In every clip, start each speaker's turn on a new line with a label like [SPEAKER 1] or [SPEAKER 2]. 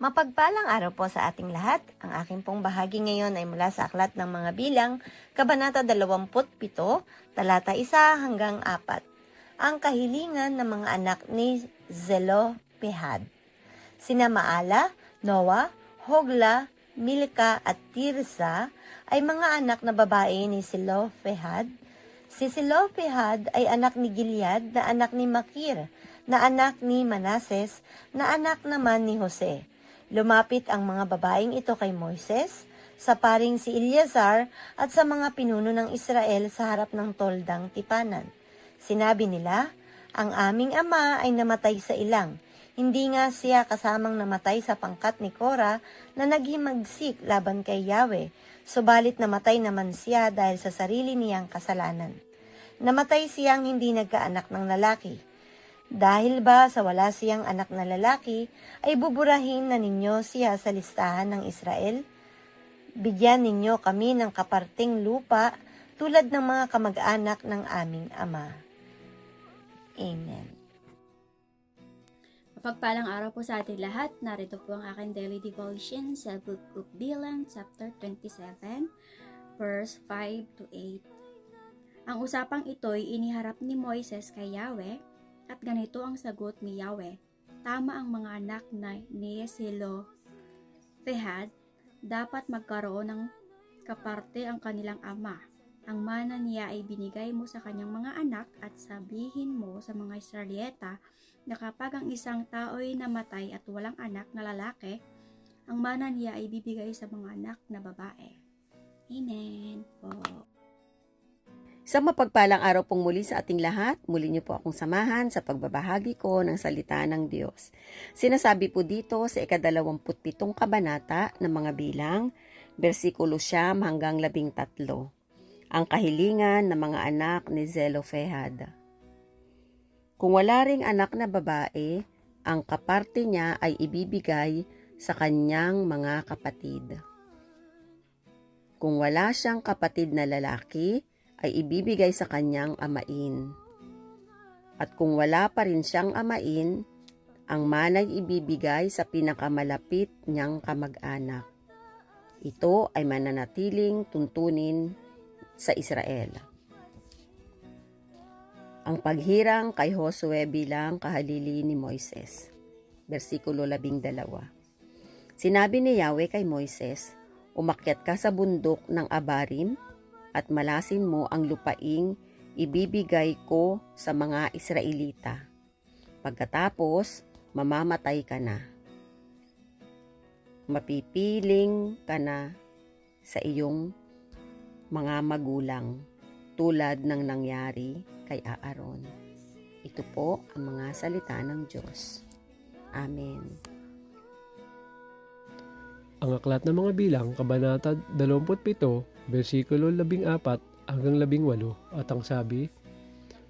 [SPEAKER 1] Mapagpalang araw po sa ating lahat. Ang aking pong bahagi ngayon ay mula sa Aklat ng Mga Bilang, Kabanata 27, talata 1 hanggang 4. Ang kahilingan ng mga anak ni Zelopehad. Sina Maala, Noah, Hogla, Milka at Tirsa ay mga anak na babae ni Zelopehad. Si Zelopehad ay anak ni Gilead na anak ni Makir, na anak ni Manases, na anak naman ni Jose. Lumapit ang mga babaeng ito kay Moises, sa paring si Eleazar at sa mga pinuno ng Israel sa harap ng toldang tipanan. Sinabi nila, ang aming ama ay namatay sa ilang. Hindi nga siya kasamang namatay sa pangkat ni Cora na naghimagsik laban kay Yahweh, subalit namatay naman siya dahil sa sarili niyang kasalanan. Namatay siyang hindi nagkaanak ng lalaki. Dahil ba sa wala siyang anak na lalaki, ay buburahin na ninyo siya sa listahan ng Israel? Bigyan ninyo kami ng kaparting lupa tulad ng mga kamag-anak ng aming ama. Amen.
[SPEAKER 2] Mapagpalang araw po sa ating lahat. Narito po ang aking daily devotion sa Book of Bilang, chapter 27, verse 5 to 8. Ang usapang ito'y iniharap ni Moises kay Yahweh at ganito ang sagot ni Yahweh. Tama ang mga anak na ni Silo Fehad, dapat magkaroon ng kaparte ang kanilang ama. Ang mana niya ay binigay mo sa kanyang mga anak at sabihin mo sa mga Israelita na kapag ang isang tao'y namatay at walang anak na lalaki, ang mana niya ay bibigay sa mga anak na babae. Amen po.
[SPEAKER 3] Sa mapagpalang araw pong muli sa ating lahat, muli niyo po akong samahan sa pagbabahagi ko ng salita ng Diyos. Sinasabi po dito sa ikadalawamputpitong kabanata ng mga bilang, versikulo siyam hanggang labing tatlo. Ang kahilingan ng mga anak ni Zelofehad. Kung wala ring anak na babae, ang kaparte niya ay ibibigay sa kanyang mga kapatid. Kung wala siyang kapatid na lalaki, ay ibibigay sa kanyang amain. At kung wala pa rin siyang amain, ang manay ibibigay sa pinakamalapit niyang kamag-anak. Ito ay mananatiling tuntunin sa Israel. Ang paghirang kay Josue bilang kahalili ni Moises. Versikulo 12. Sinabi ni Yahweh kay Moises, Umakyat ka sa bundok ng Abarim at malasin mo ang lupaing ibibigay ko sa mga Israelita. Pagkatapos, mamamatay ka na. Mapipiling ka na sa iyong mga magulang tulad ng nangyari kay Aaron. Ito po ang mga salita ng Diyos. Amen.
[SPEAKER 4] Ang aklat ng mga bilang, kabanata 27, versikulo 14 hanggang 18, at ang sabi,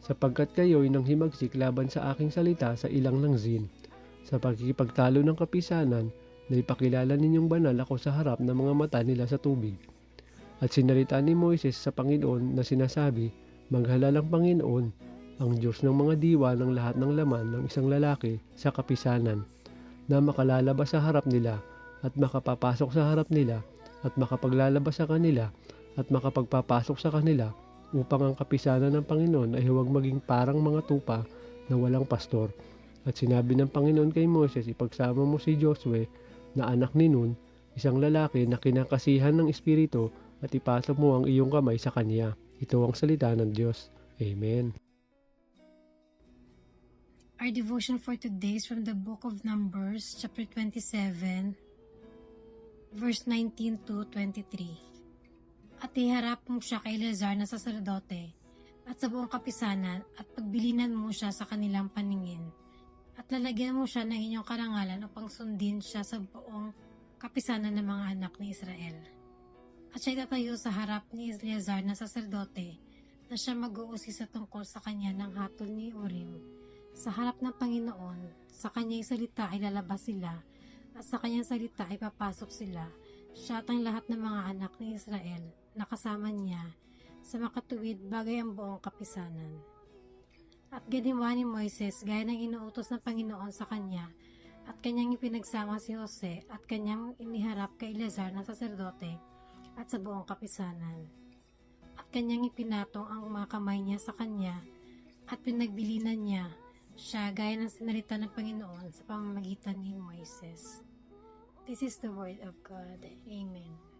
[SPEAKER 4] Sapagkat kayo'y nang himagsik laban sa aking salita sa ilang ng zin, sa pagkikipagtalo ng kapisanan, na ipakilala ninyong banal ako sa harap ng mga mata nila sa tubig. At sinalita ni Moises sa Panginoon na sinasabi, Maghalal ang Panginoon, ang Diyos ng mga diwa ng lahat ng laman ng isang lalaki sa kapisanan, na makalalabas sa harap nila at makapapasok sa harap nila at makapaglalabas sa kanila at makapagpapasok sa kanila upang ang kapisanan ng Panginoon ay huwag maging parang mga tupa na walang pastor. At sinabi ng Panginoon kay Moses, ipagsama mo si Josue na anak ni Nun, isang lalaki na kinakasihan ng Espiritu at ipasok mo ang iyong kamay sa kanya. Ito ang salita ng Diyos. Amen.
[SPEAKER 5] Our devotion for today is from the book of Numbers, chapter 27, verse 19 to 23. At iharap mo siya kay Lazar na saserdote at sa buong kapisanan at pagbilinan mo siya sa kanilang paningin. At lalagyan mo siya ng inyong karangalan upang sundin siya sa buong kapisanan ng mga anak ni Israel. At siya tatayo sa harap ni Eleazar na saserdote na siya mag-uusi sa tungkol sa kanya ng hatol ni Urim sa harap ng Panginoon, sa kanyang salita ay lalabas sila, at sa kanyang salita ay papasok sila, siya at ang lahat ng mga anak ni Israel, na kasama niya, sa makatuwid bagay ang buong kapisanan. At ginawa ni Moises gaya ng inuutos ng Panginoon sa kanya, At kanyang ipinagsama si Jose at kanyang iniharap kay Eleazar na saserdote at sa buong kapisanan. At kanyang ipinatong ang mga kamay niya sa kanya at pinagbilinan niya siya gaya ng sinalita ng Panginoon sa pamamagitan ni Moises. This is the word of God. Amen.